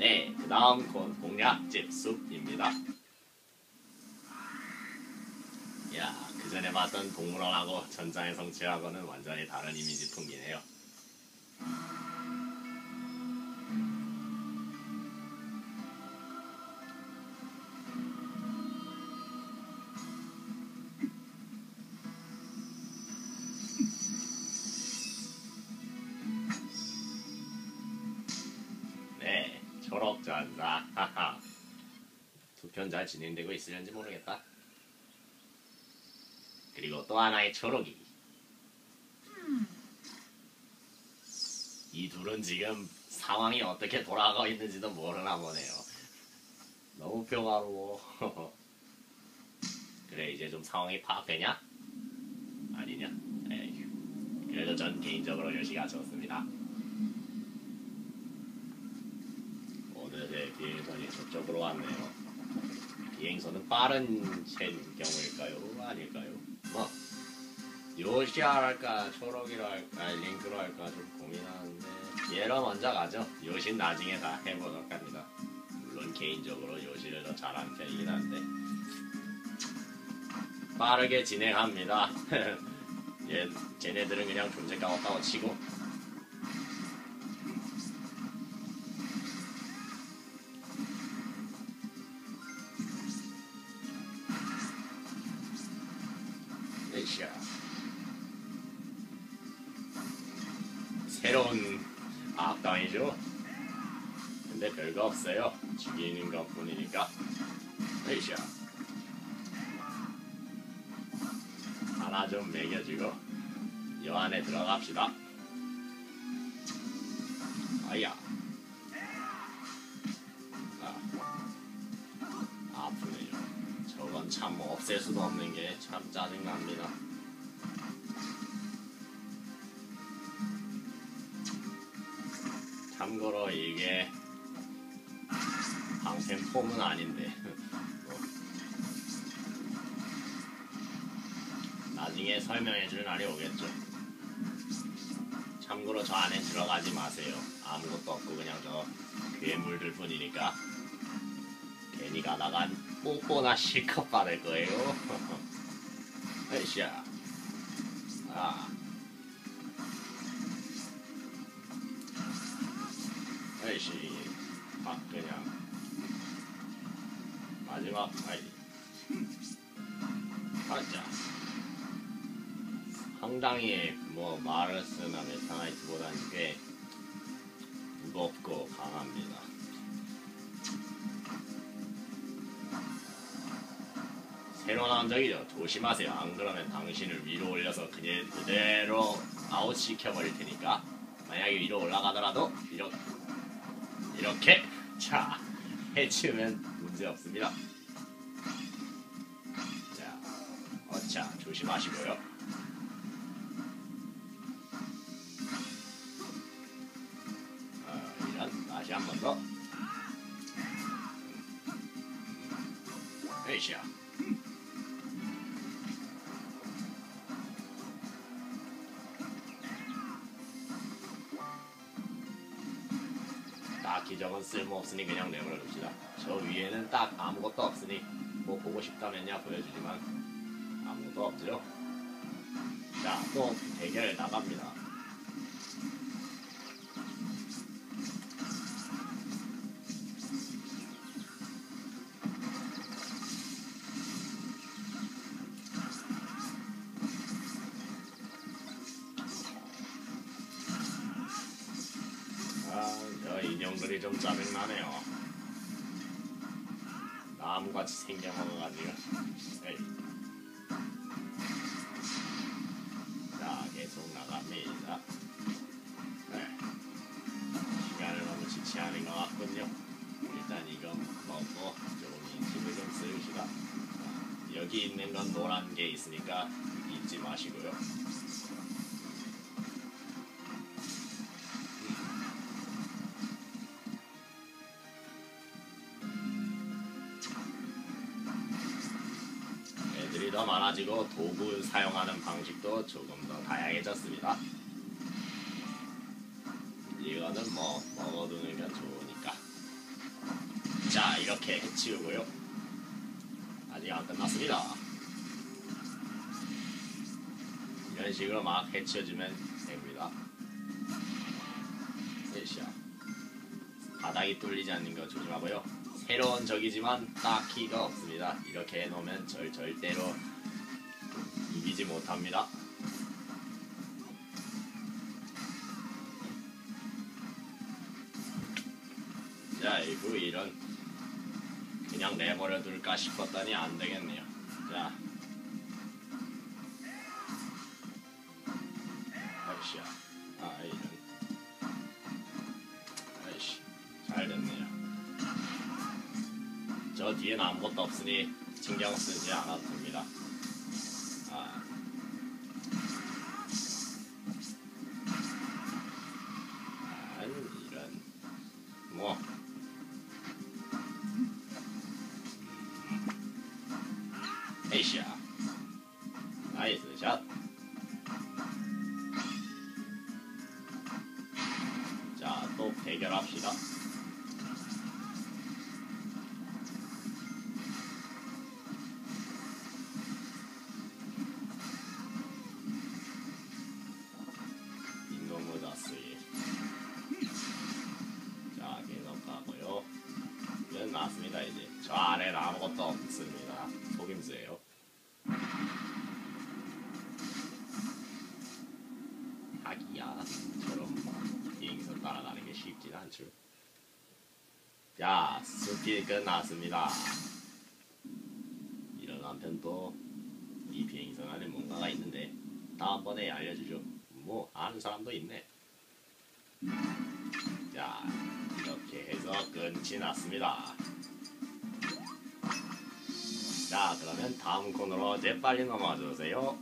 네, 그 다음 공략집 숲입니다. 야, 그 전에 봤던 동물원하고 전장의 성취하고는 완전히 다른 이미지 풍기네요. 초록전사. 하하. 투표는 잘 진행되고 있을는지 모르겠다. 그리고 또 하나의 초록이. 이 둘은 지금 상황이 어떻게 돌아가고 있는지도 모르나 보네요. 너무 평화로워. 그래, 이제 좀 상황이 파악되냐? 아니냐? 에휴. 그래도 전 개인적으로 요시가 좋습니다. 오늘의 비행선이 저 쪽으로 왔네요. 비행선은 빠른 셈 경우일까요? 아닐까요? 뭐 요시아 할까 초록이로 할까 링크로 할까 좀 고민하는데 얘로 먼저 가죠. 요신 나중에 다 해보도록 합니다. 물론 개인적으로 요시를 더 잘하는 편이긴 한데 빠르게 진행합니다. 얘 쟤네들은 그냥 존재 까먹다고 치고 으쌰. 새로운 악당이죠. 근데 별거 없어요. 죽이는 것 뿐이니까. 으쌰. 하나 좀 먹여주고 여 안에 들어갑시다. 아야. 참 없앨 수도 없는 게 참 짜증납니다. 참고로 이게 방생 폼은 아닌데 뭐. 나중에 설명해 줄 날이 오겠죠. 참고로 저 안에 들어가지 마세요. 아무것도 없고 그냥 저 괴물들 뿐이니까 괜히 가다간 뽀뽀나 실컷 받을 거예요. 으쌰. 아. 으쌰. 아, 그냥. 마지막, 아이. 가자. 상당히 뭐 말을 쓰나 메타나이트보다는 꽤 무겁고 강합니다. 새로 나온 적이죠. 조심하세요. 안 그러면 당신을 위로 올려서 그냥 그대로 아웃시켜 버릴 테니까. 만약에 위로 올라가더라도 이렇게 이렇게 자 해치우면 문제 없습니다. 자, 어차 조심하시고요. 어, 이런 다시 한 번 더. 에이시야. 건 쓸모없으니 그냥 내버려둡시다. 저 위에는 딱 아무것도 없으니 뭐 보고 싶다면야 보여주지만 아무것도 없죠. 자, 또 대결 나갑니다. 인형들이 좀 짜증나네요. 나무같이 생겨먹어가지고. 에이. 자, 계속 나갑니다. 네. 시간을 너무 지체하는 것 같군요. 일단 이거 먹고 조금 인식을 좀 쓰시다. 여기 있는 건 노란 게 있으니까 잊지 마시고요. 더 많아지고 도구 사용하는 방식도 조금 더 다양해졌습니다. 이거는 뭐 먹어두는 게 좋으니까. 이렇게 해치우고요. 아직 안 끝났습니다. 이런 식으로 막 해치워주면 됩니다. 셋이야. 바닥이 뚫리지 않는 거 조심하고요. 새로운 적이지만 딱히가 없습니다. 이렇게 해놓으면 절 절대로 이기지 못합니다. 자, 이거 이런 그냥 내버려 둘까 싶었더니 안 되겠네요. 자, 아이씨야, 아 이런, 저 뒤엔 아무것도 없으니 신경 쓰지 않아도 됩니다. 저 안에는 아무것도 없습니다. 속임수예요. 하기야, 저런 비행기에서 따라가는 게 쉽진 않죠. 자, 스피 끝났습니다. 이런 한편 또, 이 비행선 안에 뭔가가 있는데, 다음번에 알려주죠. 뭐, 아는 사람도 있네. 자, 이렇게 해서 끝이 났습니다. 자, 그러면 다음 코너로 재빨리 넘어와 주세요.